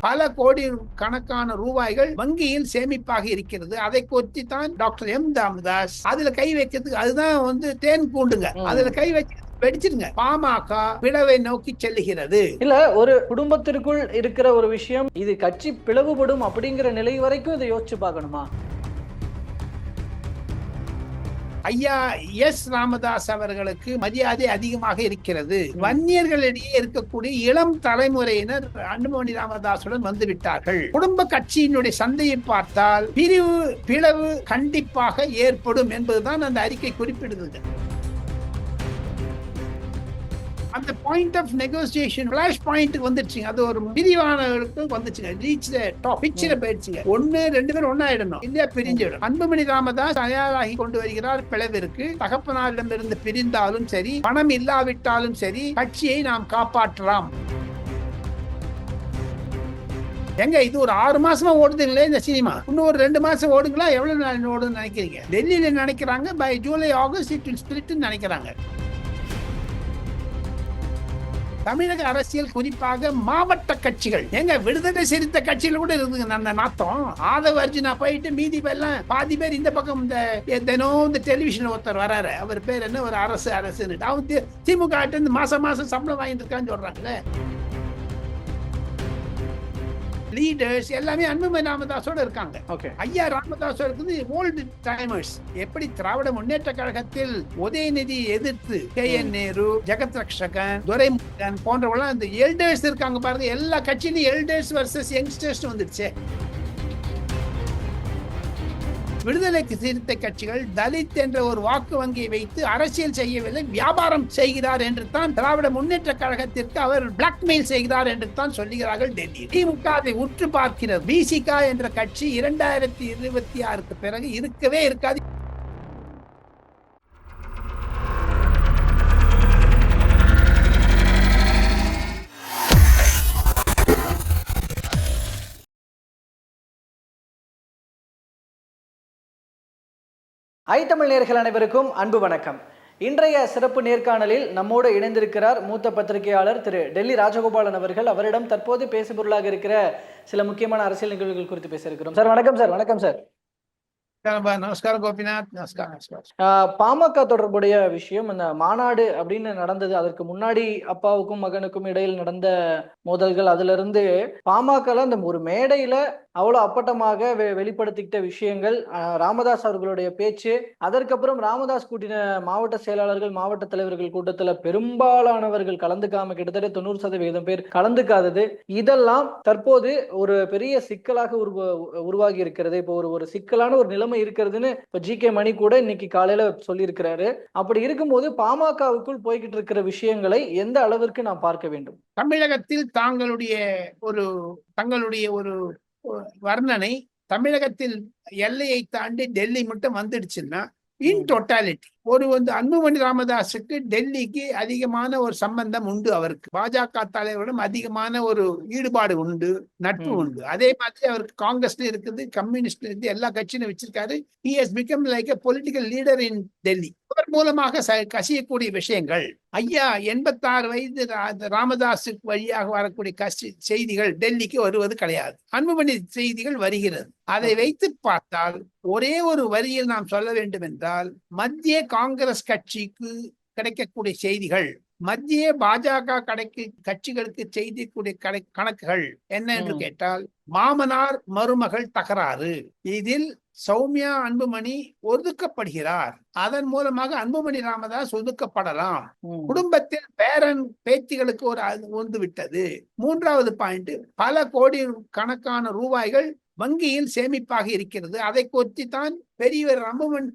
பல கோடி கணக்கான ரூபாய்கள் வங்கியில் சேமிப்பாக இருக்கிறது. அதை கொத்தி தான் டாக்டர் எம் ராமதாஸ் அதுல கை வைக்கிறதுக்கு அதுதான் வந்து தேன் கூண்டுங்க. அதுல கை வச்சு வெடிச்சிருங்க. பாமக பிளவை நோக்கி செல்லுகிறது. இல்ல ஒரு குடும்பத்திற்குள் இருக்கிற ஒரு விஷயம் இது கட்சி பிளவுபடும் அப்படிங்கிற நிலை வரைக்கும் இதை யோசிச்சு பார்க்கணுமா? ஐயா எஸ் ராமதாஸ் அவர்களுக்கு மரியாதை அதிகமாக இருக்கிறது. வன்னியர்களிடையே இருக்கக்கூடிய இளம் தலைமுறையினர் அன்புமணி ராமதாசுடன் வந்து விட்டார்கள் குடும்ப கட்சியினுடைய சந்தையை பார்த்தால் பிரிவு பிளவு கண்டிப்பாக ஏற்படும் என்பதுதான் அந்த அறிக்கை குறிப்பிடுது அந்த point of negotiation flash point வந்துருச்சுங்க அது ஒரு விரிவானவர்களுக்கு வந்துச்சுங்க. ரீச் டாப் பிக்சர் போயிடுச்சுங்க. ஒன்னு ரெண்டு பேரும் ஒன்னாயிடணும் இல்லையா பிரிஞ்சிடும். அன்புமணி ராமதாஸ் தயாராகி கொண்டு வருகிறார் பிளவிற்கு. தகப்பனாரிடமிருந்து பிரிந்தாலும் சரி பணம் இல்லாவிட்டாலும் சரி கட்சியை நாம் காப்பாற்றலாம். எங்க இது ஒரு ஆறு மாசமா ஓடுதுங்களே இந்த சினிமா? இன்னும் ஒரு ரெண்டு மாசம் ஓடுங்களா? எவ்வளவு நாள் ஓடுன்னு நினைக்கிறீங்க? டெல்லியில நினைக்கிறாங்க. By July August it spirit நினைக்கிறாங்க. தமிழக அரசியல் குறிப்பாக மாவட்ட கட்சிகள். எங்க விடுதலை சிறுத்த கட்சியில கூட இருக்குங்க அந்த நாத்தம். ஆதவ அர்ஜுனா போயிட்டு மீதி எல்லாம் பாதி பேர் இந்த பக்கம் இந்த தினம் இந்த டெலிவிஷன் ஒருத்தர் வராரு. அவர் பேர் என்ன? ஒரு அரசு அரசுன்னு அவன் திமுக மாசம் மாசம் சம்பளம் வாங்கிட்டு இருக்கான்னு சொல்றாங்களே லீடர்ஸ் எல்லாமே அன்புமணி ராமதாஸோட இருக்காங்க. ஓகே ஐயா ராமதாஸ் இருக்குது ஓல்டு டைமர்ஸ் எப்படி திராவிட முன்னேற்ற கழகத்தில் உதயநிதி எதிர்த்து கே என் நேரு ஜெகத் ரக்ஷகன் துரைமுருகன் போன்றவங்களாம் இந்த எல்டர்ஸ் இருக்காங்க பாருங்க எல்லா கட்சியிலும் எல்டர்ஸ் வர்சஸ் யங்ஸ்டர்ஸ் வந்துருச்சு விடுதலைக்கு சிறுத்தை கட்சிகள் தலித் என்ற ஒரு வாக்கு வங்கியை வைத்து அரசியல் செய்யவில்லை வியாபாரம் செய்கிறார் என்று தான் திராவிட முன்னேற்ற கழகத்திற்கு அவர் பிளாக்மெயில் செய்கிறார் என்று தான் சொல்லுகிறார்கள் டெல்லி. திமுக அதை உற்று பார்க்கிறது. பிசிகா என்ற கட்சி இரண்டாயிரத்தி இருபத்தி ஆறுக்கு பிறகு இருக்கவே இருக்காது. ஐ தமிழ் நேர்கள் அனைவருக்கும் அன்பு வணக்கம். இன்றைய சிறப்பு நேர்காணலில் நம்மோடு இணைந்திருக்கிறார் மூத்த பத்திரிகையாளர் திரு டெல்லி ராஜகோபாலன் அவர்கள். அவரிடம் தற்போது பேசுபொருளாக இருக்கிற சில முக்கியமான அரசியல் நிகழ்வுகள் குறித்து பேச இருக்கிறோம். சார் வணக்கம் சார் வணக்கம் சார். நமஸ்காரம் கோபிநாத். நமஸ்காரம் நமஸ்காரம். பாமக தொடர்புடைய விஷயம் இந்த மாநாடு அப்படின்னு நடந்தது. அதற்கு முன்னாடி அப்பாவுக்கும் மகனுக்கும் இடையில் நடந்த மோதல்கள். அதுல இருந்து பாமக அந்த ஒரு மேடையில அவ்வளவு அப்பட்டமாக வெளிப்படுத்திக்கிட்ட விஷயங்கள் ராமதாஸ் அவர்களுடைய பேச்சு அதற்கப்புறம் ராமதாஸ் கூட்டின மாவட்ட செயலாளர்கள் மாவட்ட தலைவர்கள் கூட்டத்துல பெரும்பாலானவர்கள் கலந்துக்காம கிட்டத்தட்ட தொண்ணூறு சதவீதம் பேர் கலந்துக்காதது. இதெல்லாம் தற்போது ஒரு பெரிய சிக்கலாக உருவாகி இருக்கிறது. இப்போ ஒரு ஒரு சிக்கலான ஒரு நிலைமை இருக்கிறதுன்னு இப்போ ஜி கே மணி கூட இன்னைக்கு காலையில சொல்லியிருக்கிறாரு. அப்படி இருக்கும்போது பாமகவுக்குள் போய்கிட்டு இருக்கிற விஷயங்களை எந்த அளவிற்கு நாம் பார்க்க வேண்டும்? தமிழகத்தில் தாங்களுடைய ஒரு தங்களுடைய ஒரு வர்ணனை தமிழகத்தில் எல்லையை தாண்டி டெல்லி மட்டும் வந்துடுச்சுன்னா இன் டோட்டாலிட்டி ஒரு வந்து அன்புமணி ராமதாஸுக்கு டெல்லிக்கு அதிகமான ஒரு சம்பந்தம் உண்டு அவருக்கு. பாஜக தலைவரிடம் அதிகமான ஒரு ஈடுபாடு உண்டு நட்பு. உண்டு. அதே மாதிரி அவருக்கு காங்கிரஸ்ல இருக்குது கம்யூனிஸ்ட்ல இருந்து எல்லா கட்சியும் வச்சிருக்காரு. He has become like a political leader in Delhi அவர் மூலமாக கசியக்கூடிய விஷயங்கள். ஐயா எண்பத்தாறு வயது ராமதாஸுக்கு வழியாக வரக்கூடிய கசி செய்திகள் டெல்லிக்கு வருவது கிடையாது. அன்புமணி செய்திகள் வருகிறது. அதை வைத்து பார்த்தால் ஒரே ஒரு வரியில் நாம் சொல்ல வேண்டும் என்றால் மத்திய காங்கிரஸ் கட்சிக்கு கிடைக்கக்கூடிய செய்திகள் மத்திய பாஜக கடைக்கு கட்சிகளுக்கு செய்திக்கூடிய கடை கணக்குகள் என்ன என்று. கேட்டால் மாமனார் மருமகள் தகராறு இதில் சௌமியா அன்புமணி ஒதுக்கப்படுகிறார் அதன் மூலமாக அன்புமணி ராமதாஸ் ஒதுக்கப்படலாம். குடும்பத்தில் பேரன் பேத்திகளுக்கு ஒரு வந்து விட்டது மூன்றாவது பாயிண்ட் பல கோடி கணக்கான ரூபாய்கள் வங்கியில் சேமிப்பாக இருக்கிறது. அதை கொத்தி தான் பெரியவர் அம்புமன்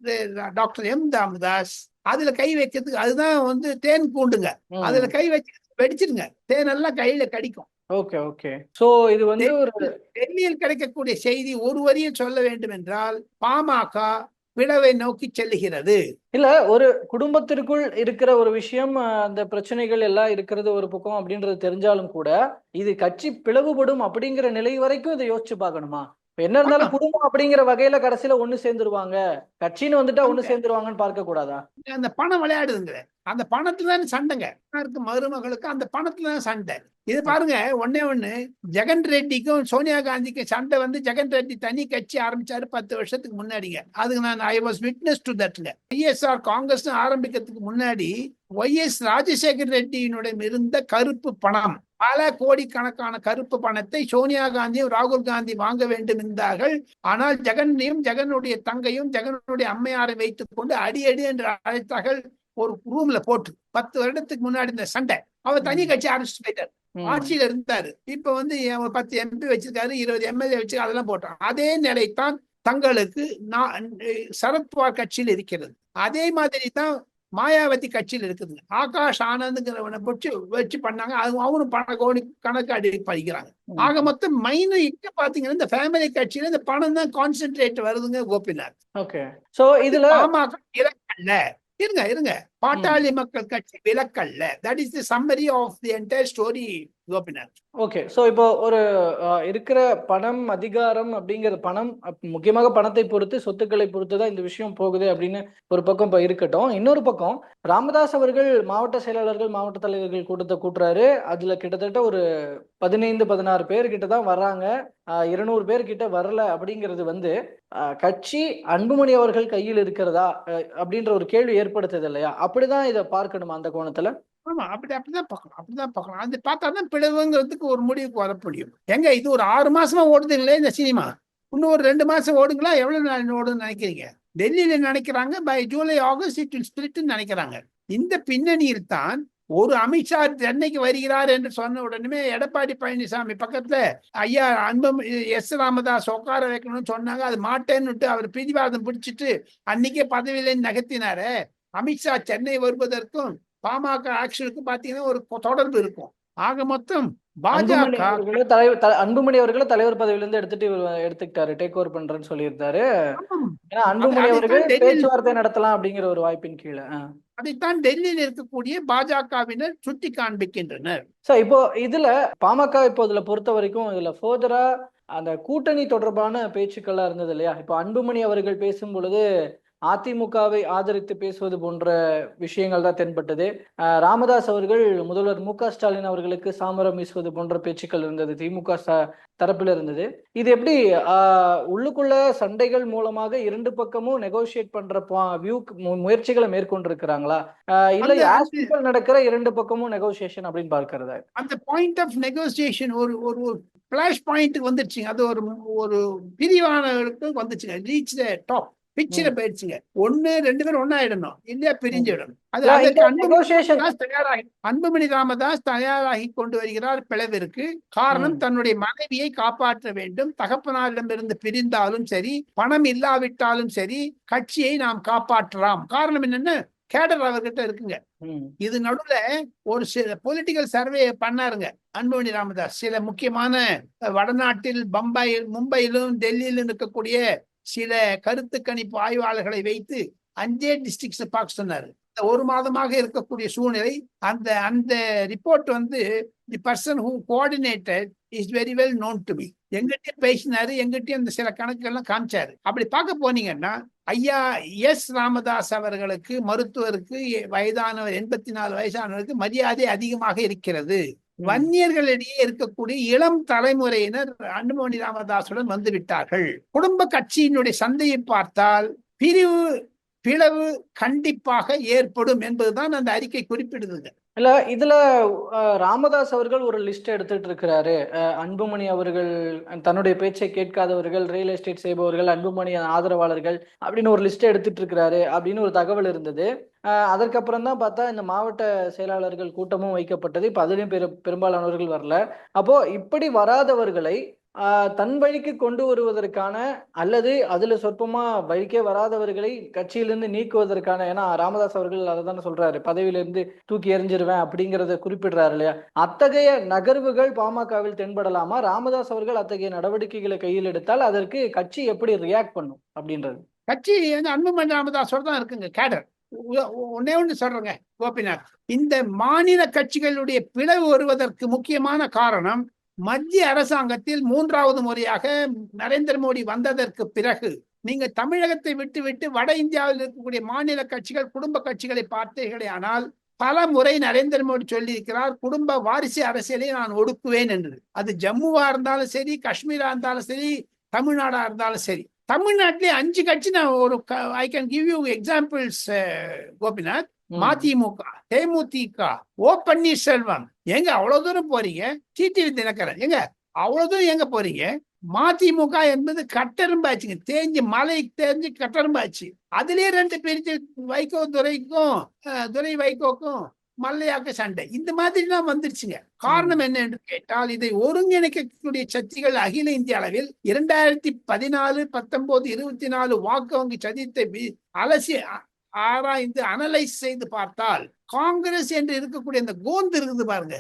டாக்டர் எம் ராமதாஸ் அதுல கை வைக்கிறதுக்கு அதுதான் வந்து தேன் கூண்டுங்க. அதுல கை வச்சு வெடிச்சிருங்க. தேனெல்லாம் கையில கடிக்கும். Okay okay. சோ இது வந்து ஒரு டெல்லியில் கிடைக்கக்கூடிய செய்தி ஒரு வரியில் சொல்ல வேண்டும் என்றால் பாமக பிளவை நோக்கி செல்லுகிறது. இல்ல ஒரு குடும்பத்திற்குள் இருக்கிற ஒரு விஷயம் அந்த பிரச்சனைகள் எல்லாம் இருக்கிறது ஒரு பக்கம் அப்படின்றது தெரிஞ்சாலும் கூட இது கட்சி பிளவுபடும் அப்படிங்கிற நிலை வரைக்கும் இதை யோசிச்சு பார்க்கணுமா? என்ன இருந்தாலும். குடும்பம் அப்படிங்கிற வகையில கடைசியில ஒண்ணு சேர்ந்துருவாங்க. கட்சின்னு வந்துட்டா ஒண்ணு. சேர்ந்துருவாங்கன்னு பார்க்க கூடாதா? அந்த பணம் விளையாடுதுங்க. அந்த பணத்துல தான் சண்டைங்க. மருமகளுக்கு அந்த பணத்துல தான் சண்டை. இது பாருங்க ஒண்ணே ஒண்ணு. ஜெகன் ரெட்டிக்கும் சோனியா காந்திக்கும் சண்டை வந்து ஜெகன் ரெட்டி தனி கட்சி ஆரம்பிச்சாரு பத்து வருஷத்துக்கு முன்னாடிங்க. அதுக்கு நான் ஐ வாஸ் விட்னஸ் டு தட்ங்க ஐஎஸ்ஆர் காங்கிரஸ் ஆரம்பிக்கிறதுக்கு முன்னாடி ஒய்எஸ் ராஜசேகர் ரெட்டியினுடைய இருந்த கருப்பு பணம். பல கோடிக்கணக்கான கருப்பு பணத்தை சோனியா காந்தியும் ராகுல் காந்தி வாங்க வேண்டும் என்றார்கள். ஆனால் ஜெகனையும் ஜெகனுடைய தங்கையும் ஜெகனுடைய அம்மையாரை வைத்துக் கொண்டு அடி அடி என்று அழைத்தார்கள். ஒரு ரூம்ல போட்டு பத்து வருடத்துக்கு முன்னாடி இந்த சண்டை. அவர் தனி கட்சி ஆரம்பிச்சு போயிட்டார். ஆட்சியில இருந்தாரு. இப்ப வந்து ஒரு பத்து எம்பி வச்சிருக்காரு இருபது எம்எல்ஏ வச்சு அதெல்லாம் போட்டோம் அதே நிலைத்தான் தங்களுக்கு நான் சரத்பவார் கட்சியில் இருக்கிறது. அதே மாதிரி தான் மாயாவதி கட்சியில் இருக்குதுங்க ஆகாஷ் ஆனந்த்ங்கிறவனை வச்சு வச்சு பண்ணாங்க. அது அவனும் பண கோடி கணக்கு அடி படிக்கிறாங்க. ஆக மொத்தம் மைனர் இங்க பாத்தீங்கன்னா இந்த ஃபேமிலி கட்சியில இந்த பணம் தான் கான்சென்ட்ரேட் வருதுங்க கோபிநாத். ஓகே சோ இதுல பாமக விலக்கல்ல இருங்க இருங்க. Pattali Makkal Katchi விலக்கல்ல. That is the summary of the entire story Gopinath okay so இப்போ ஒரு இருக்கிற பணம் அதிகாரம் அப்படிங்கிற பணம் முக்கியமாக பணத்தை பொறுத்து சொத்துக்களை பொறுத்து தான் இந்த விஷயம் போகுது அப்படின்னு ஒரு பக்கம் இப்போ இருக்கட்டும். இன்னொரு பக்கம் ராமதாஸ் அவர்கள் மாவட்ட செயலாளர்கள் மாவட்ட தலைவர்கள் கூட்டத்தை கூட்டுறாரு. அதுல கிட்டத்தட்ட ஒரு பதினைந்து பதினாறு பேர் கிட்ட தான் வர்றாங்க. அஹ், இருநூறு பேர் கிட்ட வரல அப்படிங்கிறது வந்து கட்சி அன்புமணி அவர்கள் கையில் இருக்கிறதா அஹ், அப்படின்ற ஒரு கேள்வி ஏற்படுத்துது இல்லையா? அப்படிதான் இதை பார்க்கணுமா அந்த கோணத்துல? ஆமா அப்படி அப்படிதான் பார்க்கணும் அப்படிதான் பார்க்கணும் அது பார்த்தா தான் பிளவுங்கிறதுக்கு ஒரு முடிவுக்கு வர முடியும். எங்க இது ஒரு ஆறு மாசமா ஓடுதுங்களே இந்த சினிமா? இன்னும் ஒரு ரெண்டு மாசம் ஓடுங்களா? எவ்வளவு நாள் ஓடுன்னு நினைக்கிறீங்க? டெல்லியில நினைக்கிறாங்க by July August it will நினைக்கிறாங்க. இந்த பின்னணியில் தான் ஒரு அமித்ஷா சென்னைக்கு வருகிறார் என்று சொன்ன உடனே எடப்பாடி பழனிசாமி பக்கத்துல ஐயா அன்பு எஸ் ராமதாஸ் உட்கார வைக்கணும்னு சொன்னாங்க. அது மாட்டேன்னுட்டு அவர் பிடிவாதம் பிடிச்சிட்டு அன்னைக்கே பதவியில நகர்த்தினாரு. அமித்ஷா சென்னை வருவதற்கும் பாமக ஆக்ஷனுக்கும் பாத்தீங்கன்னா ஒரு தொடர்பு இருக்கும். ஆக மொத்தம் அன்புமணி பாஜக அவர்களே தலைவர் அன்புமணி அவர்களை தலைவர் பதவியில இருந்து எடுத்துட்டு எடுத்துக்கிட்டாரு. டேக் ஓவர் பண்றேன்னு சொல்லியிருந்தாரு. ஏன்னா அன்புமணி அவர்கள் பேச்சுவார்த்தை நடத்தலாம் அப்படிங்கிற ஒரு வாய்ப்பின் கீழே. அதைத்தான் டெல்லியில் இருக்கக்கூடிய பாஜகவினர் சுட்டி காண்பிக்கின்றனர். சோ இப்போ இதுல பாமக இப்போ இதுல பொறுத்த வரைக்கும் இதுல ஃபர்தரா அந்த கூட்டணி தொடர்பான பேச்சுக்கள்லாம் இருந்தது இல்லையா? இப்போ அன்புமணி அவர்கள் பேசும் பொழுது அதிமுகவை ஆதரித்து பேசுவது போன்ற விஷயங்கள் தான் தென்பட்டது. ராமதாஸ் அவர்கள் முதல்வர் மு க ஸ்டாலின் அவர்களுக்கு சாமரம் வீசுவது போன்ற பேச்சுக்கள் இருந்தது திமுக தரப்புல இருந்தது. இது எப்படி உள்ளுக்குள்ள சண்டைகள் மூலமாக இரண்டு பக்கமும் நெகோசியேட் பண்ற வியூ முயற்சிகளை மேற்கொண்டிருக்கிறாங்களா? இல்ல usual நடக்கிற இரண்டு பக்கமும் நெகோசியேஷன் அப்படின்னு பார்க்கறதா? அந்த பாயிண்ட் ஆஃப் நெகோசியேஷன் ஒரு ஒரு பிளாஷ் பாயிண்ட்டுக்கு வந்துருச்சுங்க. அது ஒரு ஒரு பிரிவானவருக்கு வந்துச்சுங்க. ரீச் த டாப் பிக்சர போயிடுச்சுங்க. ஒண்ணு ரெண்டு பேரும் ஒன்னாயிடணும் இல்லையா பிரிஞ்சிடணும். அது அதற்கு அன்புமணி ராமதாஸ் தயாராகி அன்புமணி ராமதாஸ் தயாராகி கொண்டு வருகிறார் பிளவிற்கு காரணம். தன்னுடைய மனைவியை காப்பாற்ற வேண்டும். தகப்பனாரிடமிருந்து பிரிந்தாலும் சரி பணம் இல்லாவிட்டாலும் சரி கட்சியை நாம் காப்பாற்றலாம். காரணம் என்னன்னு கேடர் அவர்கிட்ட இருக்குங்க. இது நடுவுல ஒரு சில பொலிட்டிக்கல் சர்வே பண்ணாருங்க அன்புமணி ராமதாஸ். சில முக்கியமான வடநாட்டில் பம்பாய் மும்பையிலும் டெல்லியிலும் இருக்கக்கூடிய சில கருத்து கணிப்பு ஆய்வாளர்களை வைத்து அஞ்சே டிஸ்ட்ரிக்ட்ஸ் பார்க்க சொன்னாரு. இந்த ஒரு மாதமாக இருக்கக்கூடிய சூழ்நிலை அந்த அந்த ரிப்போர்ட் வந்து the person who coordinated is very well known to me எங்கிட்டயும் பேசினாரு எங்கிட்டயும் அந்த சில கணக்குகள்லாம் காமிச்சாரு. அப்படி பார்க்க போனீங்கன்னா ஐயா எஸ் ராமதாஸ் அவர்களுக்கு மருத்துவருக்கு வயதானவர் எண்பத்தி நாலு வயசானவருக்கு மரியாதை அதிகமாக இருக்கிறது. வன்னியர்களிடையே இருக்கக்கூடிய இளம் தலைமுறையினர் அன்புமணி ராமதாசுடன் வந்து விட்டார்கள். குடும்ப கட்சியினுடைய சந்தையை பார்த்தால் பிரிவு பிளவு கண்டிப்பாக ஏற்படும் என்பதுதான் அந்த அறிக்கை குறிப்பிடுதுங்க. இல்ல இதுல ராமதாஸ் அவர்கள் ஒரு லிஸ்ட் எடுத்துட்டு இருக்கிறாரு. அன்புமணி அவர்கள் தன்னுடைய பேச்சை கேட்காதவர்கள் ரியல் எஸ்டேட் செய்பவர்கள் அன்புமணி ஆதரவாளர்கள் அப்படின்னு ஒரு லிஸ்ட் எடுத்துட்டு இருக்கிறாரு அப்படின்னு ஒரு தகவல் இருந்தது. அதற்கப்புறம் தான் பார்த்தா இந்த மாவட்ட செயலாளர்கள் கூட்டமும் வைக்கப்பட்டது. இப்போ அதுலேயும் பெரு பெரும்பாலானவர்கள் வரல. அப்போ இப்படி வராதவர்களை தன் வழிக்கு கொண்டு வருவதற்கான அல்லது அதுல சொற்பமா வழிக்கே வராதவர்களை கட்சியிலிருந்து நீக்குவதற்கான ஏன்னா ராமதாஸ் அவர்கள் அதை தானே சொல்றாரு. பதவியிலிருந்து தூக்கி எறிஞ்சிருவேன் அப்படிங்கறத குறிப்பிடுறாரு இல்லையா? அத்தகைய நகர்வுகள் பாமகவில் தென்படலாமா? ராமதாஸ் அவர்கள் அத்தகைய நடவடிக்கைகளை கையில் எடுத்தால் அதற்கு கட்சி எப்படி ரியாக்ட் பண்ணும் அப்படின்றது. கட்சி வந்து அன்புமணி ராமதாஸோட தான் இருக்குங்க கேடர். ஒன்னே ஒன்று சொல்றேங்க கோபிநாத். இந்த மாநில கட்சிகளுடைய பிளவு வருவதற்கு முக்கியமான காரணம் மத்திய அரசாங்கத்தில் மூன்றாவது முறையாக நரேந்திர மோடி வந்ததற்கு பிறகு நீங்க தமிழகத்தை விட்டு விட்டு வட இந்தியாவில் இருக்கக்கூடிய மாநில கட்சிகள் குடும்ப கட்சிகளை பார்த்தீர்களே ஆனால் பல முறை நரேந்திர மோடி சொல்லியிருக்கிறார் குடும்ப வாரிசு அரசியலை நான் ஒடுக்குவேன் என்று. அது ஜம்முவா இருந்தாலும் சரி காஷ்மீரா இருந்தாலும் சரி தமிழ்நாடா இருந்தாலும் சரி. தமிழ்நாட்டிலே அஞ்சு கட்சி நான் ஒரு I can give you examples Gopinath. MDMK DMDK O Panneerselvam. எங்க அவ்வளவு தூரம் போறீங்க? டிடிவி தினகரன். எங்க? அவ்வளவு தூரம் எங்க போறீங்க? மதிமுக என்பது கட்டெரும்பாச்சுங்க தேஞ்சு மலை தேஞ்சு கட்டெரும்பாச்சு அதுலயே ரெண்டு பிரிச்சு வைகோ துரைக்கும் துரை வைகோக்கும். மல்லையாக்க சண்டை. இந்த மாதிரிலாம் வந்துருச்சுங்க. காரணம் என்ன என்று கேட்டால் இதை ஒருங்கிணைக்கக்கூடிய சக்திகள் அகில இந்திய அளவில் இரண்டாயிரத்தி பதினாலு பத்தொன்பது இருபத்தி நாலு வாக்கு வங்கி சதித்தை அலசி ஆராய்ந்து அனலைஸ் செய்து பார்த்தால் காங்கிரஸ் என்று இருக்கக்கூடிய இந்த கோந்து இருக்குது பாருங்க.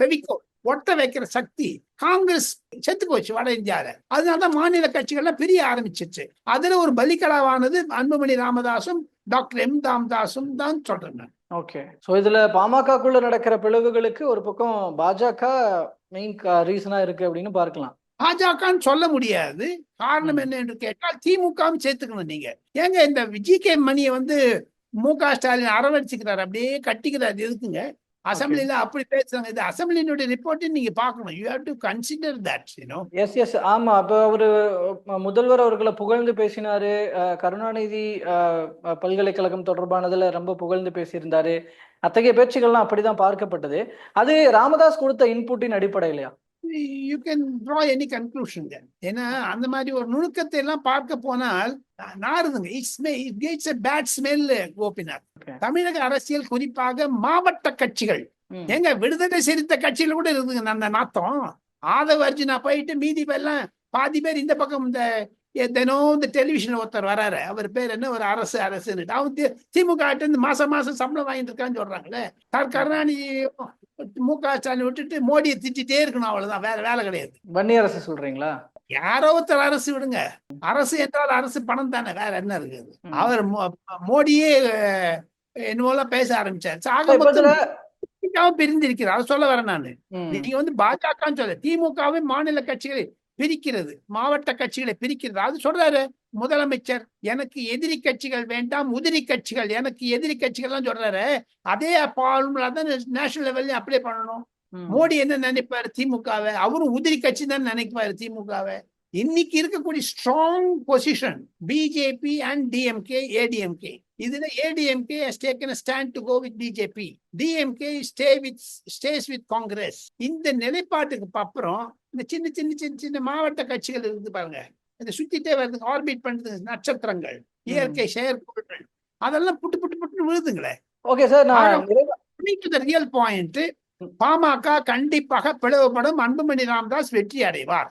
பெவிக்கோ ஒட்ட வைக்கிற சக்தி காங்கிரஸ் செத்து போச்சு வட இந்தியால. அதனாலதான் மாநில கட்சிகள்லாம் பிரிய ஆரம்பிச்சிச்சு அதுல ஒரு பலிக்கடாவானது அன்புமணி ராமதாசும் டாக்டர் எம். ராமதாசும் தான் சொல்றேன். ஓகே சோ இதுல பாமகக்குள்ள நடக்கிற பிளவுகளுக்கு ஒரு பக்கம் பாஜக மெயின் ரீசனா இருக்கு அப்படின்னு பார்க்கலாம். பாஜகன்னு சொல்ல முடியாது. காரணம். என்ன என்று கேட்டால் திமுகவும் சேர்த்துக்கணும் நீங்க. ஏங்க இந்த விஜய் கே. மணியை வந்து மு. க. ஸ்டாலின் அரவணைச்சுக்கிறார் அப்படியே கட்டிக்கிறார் எதுக்குங்க? அசம்பிளில அப்படி பேசுறாங்க. இது அசம்பிளினுடைய ரிப்போர்ட்டை நீங்க பார்க்கணும். You have to consider that you know yes yes ஆமா. அப்ப அவரு முதல்வர் அவர்களை புகழ்ந்து பேசினாரு. கருணாநிதி பல்கலைக்கழகம் தொடர்பானதுல ரொம்ப புகழ்ந்து பேசியிருந்தாரு. அத்தகைய பேச்சுகள்லாம் அப்படிதான் பார்க்கப்பட்டது. அது ராமதாஸ் கொடுத்த இன்புட்டின் அடிப்படையிலையா? You can draw any conclusion ஏன்னா அந்த மாதிரி ஒரு நுணுக்கத்தை எல்லாம் பார்க்க போனால் நாறுதுங்க it's a bad smell Gopinath. தமிழக அரசியல் குறிப்பாக மாவட்ட கட்சிகள். ம். ஏங்க விடுதலை சிறுத்த கட்சியில கூட இருக்குங்க அந்த நாத்தம். ஆதவ அர்ஜுனா போயிட்டு மீதி பேர்லாம் பாதி பேர் இந்த பக்கம் இந்த தினம் இந்த டெலிவிஷன்ல ஒருத்தர் வராரு. அவர் பேர் என்ன? ஒரு அரசு அரசுன்னு அவன் திமுக மாசம் மாசம் சம்பளம் வாங்கிட்டு இருக்கான்னு சொல்றாங்களே சார் கருணாநிதி மு க ஸ்டாலின் விட்டுட்டு மோடியை திட்டிட்டே இருக்கணும் அவ்வளவுதான். வேற வேலை கிடையாது. வன்னியரசு சொல்றீங்களா? யாரோ ஒருத்தர் அரசு விடுங்க. அரசு என்றால் அரசு பணம் தானே. வேற என்ன இருக்குது. அவர் மோடியே அஹ், என்னமோலாம் பேச ஆரம்பிச்சார். ஆக மொத்தம் பிரிந்திருக்கிறார். அதை சொல்ல வரேன் நானு. நீங்க வந்து பாஜகன்னு சொல்ல திமுகவை மாநில கட்சிகளை பிரிக்கிறது. மாவட்ட கட்சிகளை பிரிக்கிறது. அது சொல்றாரு முதலமைச்சர். எனக்கு எதிரி கட்சிகள் வேண்டாம் உதிரி கட்சிகள். எனக்கு எதிரி கட்சிகள்லாம் சொல்றாரு. அதே ஃபார்முலா தான் நேஷனல் லெவல்ல அப்ளை பண்ணணும். மோடி என்ன நினைப்பாரு திமுகவை? அவரும் உதிரி கட்சி தான் நினைப்பாரு திமுகவை. இன்னைக்கு இருக்கக்கூடிய strong position BJP and DMK ADMK இதுல ADMK a stand to go with BJP DMK stay with stays with Congress இந்த நிலைப்பாட்டுக்கு அப்புறம் இந்த சின்ன சின்ன சின்ன சின்ன மாவட்ட கட்சிகள் இருந்து பாருங்க. இந்த சுத்திட்டே வருது ஆர்பிட் பண்ணுது நட்சத்திரங்கள் இயற்கை செயற்கோள்கள் அதெல்லாம் புட்டு புட்டு புட்டு விழுதுங்களே. ஓகே சார் நான் ரியல் பாயிண்ட் பாமக கண்டிப்பாக பிளவுபடும் அன்புமணி ராமதாஸ் வெற்றி அடைவார்.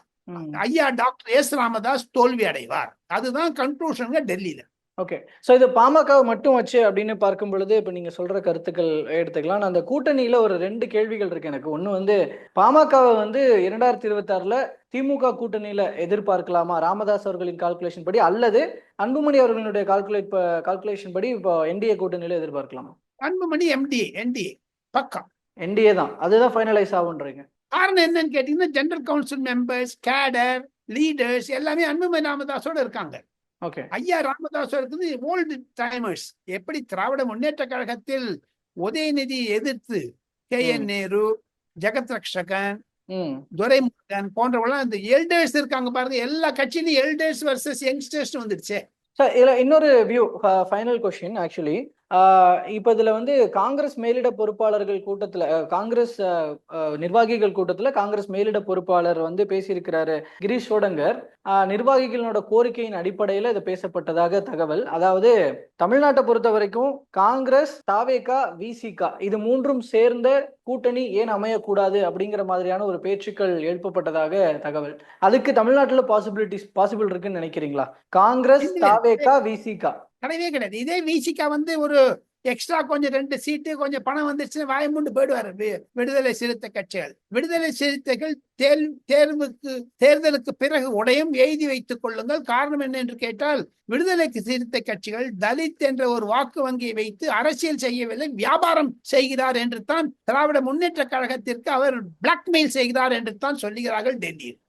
ஐயா டாக்டர் எஸ் ராமதாஸ் தோல்வி அடைவார். அதுதான் கன்க்ளூஷனுங்க டெல்லியில. ஓகே ஸோ இது பாமக மட்டும் வச்சு அப்படின்னு பார்க்கும் பொழுது இப்போ நீங்க சொல்ற கருத்துக்கள் எடுத்துக்கலாம். நான் அந்த கூட்டணியில ஒரு ரெண்டு கேள்விகள் இருக்கு எனக்கு. ஒன்று வந்து பாமகவை வந்து இரண்டாயிரத்தி இருபத்தாறுல திமுக கூட்டணியில எதிர்பார்க்கலாமா? ராமதாஸ் அவர்களின் கால்குலேஷன் படி அல்லது அன்புமணி அவர்களுடைய கால்குலேட் கால்குலேஷன் படி இப்போ என்டிஏ கூட்டணியில எதிர்பார்க்கலாமா? அன்புமணி எம்டிஏ என்டிஏ பக்கா. என்டிஏ தான். அதுதான் ஃபைனலைஸ் ஆகுன்றீங்க காரணம் என்னன்னு கேட்டீங்கன்னா general council members cadre leaders எல்லாமே அன்புமணி ராமதாஸோட இருக்காங்க. ஐயா ராமதாஸ் இருக்குது ஓல்டு டைமர்ஸ் எப்படி திராவிட முன்னேற்ற கழகத்தில் உதயநிதி எதிர்த்து கே என் நேரு ஜெகத் ரக்ஷகன் துரைமுருகன் போன்றவங்களாம் இந்த எல்டர்ஸ் இருக்காங்க பாருங்க. எல்லா கட்சியிலும் எல்டர்ஸ் வர்சஸ் யங்ஸ்டர்ஸ் வந்துடுச்சு. சார் இதில் இன்னொரு வியூ ஃபைனல் கொஷின் ஆக்சுவலி இப்ப இதுல வந்து காங்கிரஸ் மேலிட பொறுப்பாளர்கள் கூட்டத்துல காங்கிரஸ் நிர்வாகிகள் கூட்டத்துல காங்கிரஸ் மேலிட பொறுப்பாளர் வந்து பேசியிருக்கிறாரு கிரீஷ் சோடங்கர். நிர்வாகிகளோட கோரிக்கையின் அடிப்படையில இது பேசப்பட்டதாக தகவல். அதாவது தமிழ்நாட்டை பொறுத்த வரைக்கும் காங்கிரஸ் தாவேகா விசிகா இது மூன்றும் சேர்ந்த கூட்டணி ஏன் அமையக்கூடாது அப்படிங்கிற மாதிரியான ஒரு பேச்சுக்கள் எழுப்பப்பட்டதாக தகவல். அதுக்கு தமிழ்நாட்டுல பாசிபிலிட்டிஸ் பாசிபிள் இருக்குன்னு நினைக்கிறீங்களா? காங்கிரஸ். தாவேகா விசிகா. கிடையவே கிடையாது. இதே விசிக்கா வந்து ஒரு எக்ஸ்ட்ரா கொஞ்சம் ரெண்டு சீட்டு கொஞ்சம் பணம் வந்துருச்சுன்னா வாயமுண்டு போயிடுவாரு. விடுதலை சிறுத்தை கட்சிகள். விடுதலை சிறுத்தைகள் தேர் தேர்வுக்கு தேர்தலுக்கு பிறகு உடையும் எழுதி வைத்துக் கொள்ளுங்கள். காரணம் என்ன என்று கேட்டால் விடுதலைக்கு சிறுத்தை கட்சிகள் தலித் என்ற ஒரு வாக்கு வங்கியை வைத்து அரசியல் செய்யவில்லை வியாபாரம் செய்கிறார் என்று தான் திராவிட முன்னேற்ற கழகத்திற்கு அவர் பிளாக்மெயில் செய்கிறார் என்று தான் சொல்லுகிறார்கள் டெல்லியில்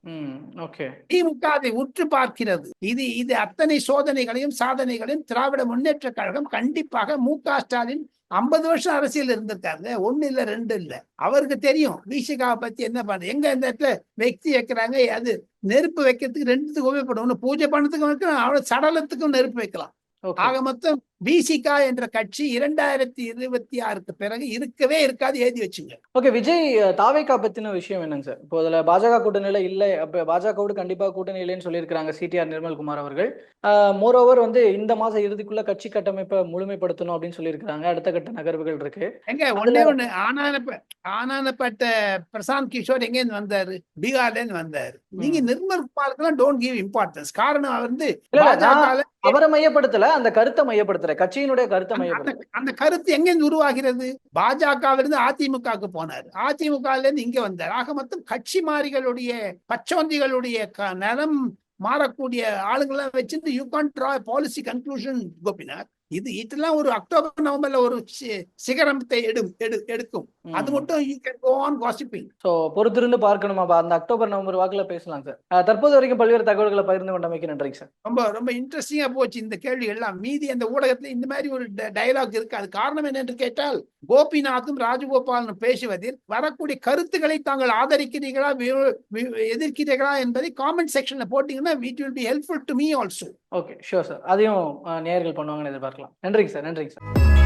திமுக அதை உற்று பார்க்கிறது. இது இது அத்தனை சோதனைகளையும் சாதனைகளையும் திராவிட முன்னேற்ற கழகம் கண்டிப்பாக மு க ஸ்டாலின் ஐம்பது வருஷம் அரசியல் இருந்திருக்காரு ஒண்ணு இல்ல ரெண்டு இல்ல. அவருக்கு தெரியும். விசிகாவை பத்தி என்ன பண்ண எங்க இந்த இடத்துல வெக்தி வைக்கிறாங்க அது நெருப்பு வைக்கிறதுக்கு ரெண்டுத்துக்கும் உபயோகப்படும். ஒண்ணு பூஜை பண்ணதுக்கும் வைக்கலாம் அவ்வளவு சடலத்துக்கும் நெருப்பு வைக்கலாம். ஆக மொத்தம் விசிகா என்ற கட்சி இரண்டாயிரத்தி இருபத்தி ஆறுக்கு பிறகு இருக்கவே இருக்காது எழுதி வச்சுங்க. ஓகே விஜய் அஹ், தாவேகா பத்தின விஷயம் என்னங்க சார்? இப்போ அதுல பாஜக கூட்டணியில இல்லை அப்ப பாஜகவோடு கண்டிப்பா கூட்டணி இல்லைன்னு சொல்லியிருக்கிறாங்க சிடிஆர் நிர்மல்குமார் அவர்கள். மோரோவர் வந்து இந்த மாசம் இறுதிக்குள்ள கட்சி கட்டமைப்பை முழுமைப்படுத்தணும் அப்படின்னு சொல்லியிருக்கிறாங்க. அடுத்த கட்ட நகர்வுகள் இருக்கு. எங்க ஒண்ணே ஒண்ணு ஆனானப்ப ஆனானப்பட்ட பிரசாந்த் கிஷோர் எங்க இருந்து வந்தாரு? பீகார்ல இருந்து வந்தாரு நீங்க நிர்மல் குமாருக்குலாம் டோன்ட் கிவ் இம்பார்ட்டன்ஸ் காரணம் வந்து அவரை மையப்படுத்தல அந்த கருத்தை மையப்படுத்துற கட்சியினுடைய கருத்தை அந்த அந்த கருத்து எங்க இருந்து உருவாகிறது? பாஜகவிலிருந்து அதிமுகவுக்கு போனார். அதிமுக இருந்து இங்க வந்தார். ஆக மொத்தம் கட்சி மாறிகளுடைய பச்சோந்திகளுடைய க- நலம் மாறக்கூடிய ஆளுங்களை வச்சிருந்து you can draw policy conclusion Gopinath. இது இதெல்லாம் ஒரு அக்டோபர் நவம்பர்ல ஒரு சிகரத்தை எடும் எடு எடுக்கும். அது மட்டும் யூ கேன் கோ ஆன் வாசிப்பிங் சோ பொறுத்திருந்து பார்க்கணுமா? அப்ப அந்த அக்டோபர் நவம்பர் வாக்குல பேசலாம் சார் தற்போது வரைக்கும் பல்வேறு தகவல்களை பகிர்ந்து கொண்டமைக்கு நன்றிங்க சார் ரொம்ப ரொம்ப இன்ட்ரெஸ்டிங்கா போச்சு இந்த கேள்வி எல்லாம். மீதி அந்த ஊடகத்துல இந்த மாதிரி ஒரு டயலாக் இருக்கு. அது காரணம் என்ன என்று கேட்டால் கோபிநாத்தும் ராஜகோபாலனும் பேசுவதில் வரக்கூடிய கருத்துக்களை தாங்கள் ஆதரிக்கிறீர்களா? எதிர்க்கிறீர்களா? என்பதை காமெண்ட் செக்ஷன்ல போட்டீங்கன்னா it will be helpful to me also okay sure sir அதையும் நேர்கள் பண்ணுவாங்கன்னு எதிர்பார்க்கலாம். நன்றிங்க சார் நன்றிங்க சார்